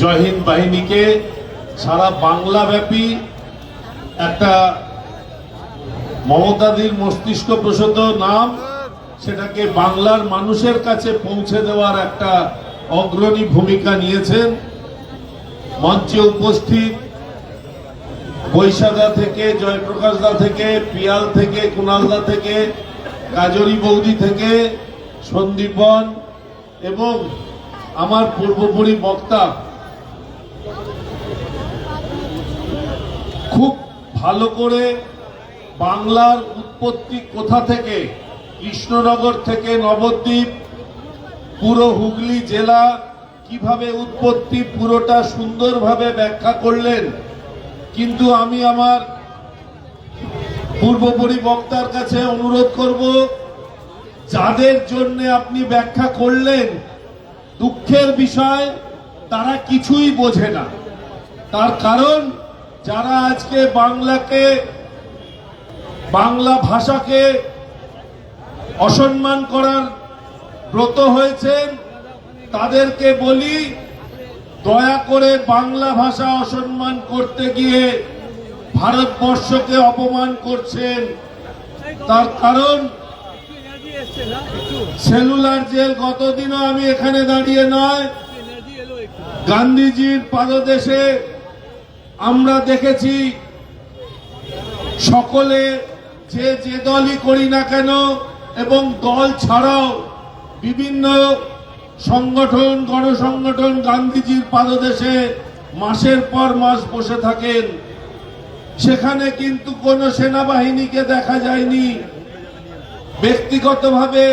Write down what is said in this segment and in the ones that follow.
জয়হিন্দ বাহিনীকে সারা বাংলাব্যাপী একটা মমতাদির মস্তিষ্ক প্রসূত নাম, সেটাকে বাংলার মানুষের কাছে পৌঁছে দেওয়ার একটা অগ্রণী ভূমিকা নিয়েছেন। মঞ্চে উপস্থিত বৈশাখা থেকে জয়প্রকাশ দা থেকে, পিয়াল থেকে, কুণালদা থেকে, কাজরি বৌদি থেকে, সন্দীপন এবং আমার পূর্বপুরী বক্তা খুব ভালো করে বাংলার উৎপত্তি কোথা থেকে? কৃষ্ণনগর থেকে নবদ্বীপ, পুরো হুগলি জেলা কীভাবে উৎপত্তি পুরোটা সুন্দরভাবে ব্যাখ্যা করলেন। কিন্তু আমি আমার পূর্বপরি বক্তার কাছে অনুরোধ করব, যাদের জন্য আপনি ব্যাখ্যা করলেন, দুঃখের বিষয় তারা কিছুই বোঝে না। তার কারণ যারা আজকে বাংলাকে, বাংলা ভাষাকে অসম্মান করার ব্রত হয়েছেন, তাদেরকে বলি, দয়া করে বাংলা ভাষা অসম্মান করতে গিয়ে ভারতবর্ষকে অপমান করছেন। তার কারণ, সেলুলার জেল গতদিনও আমি এখানে দাঁড়িয়ে নয়। গান্ধীজির পাদদেশে আমরা দেখেছি সকলে যে যে দলই করি না কেন এবং দল ছাড়াও বিভিন্ন সংগঠন, গণসংগঠন গান্ধীজির পাদদেশে মাসের পর মাস বসে থাকেন। সেখানে কিন্তু কোনো সেনাবাহিনীকে দেখা যায়নি। ব্যক্তিগতভাবে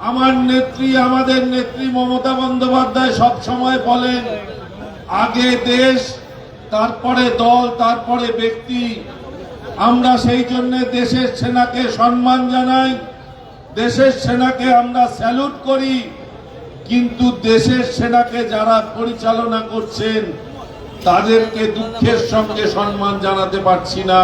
আমার নেত্রী, আমাদের নেত্রী মমতা বন্দ্যোপাধ্যায় সব সময় বলেন, আগে দেশ তারপরে দল, তারপরে ব্যক্তি। আমরা সেই জন্য দেশের সেনাকে সম্মান জানাই, দেশের সেনাকে আমরা স্যালুট করি, কিন্তু দেশের সেনাকে যারা পরিচালনা করছেন, তাদেরকে দুঃখের সঙ্গে সম্মান জানাতে পারছি না।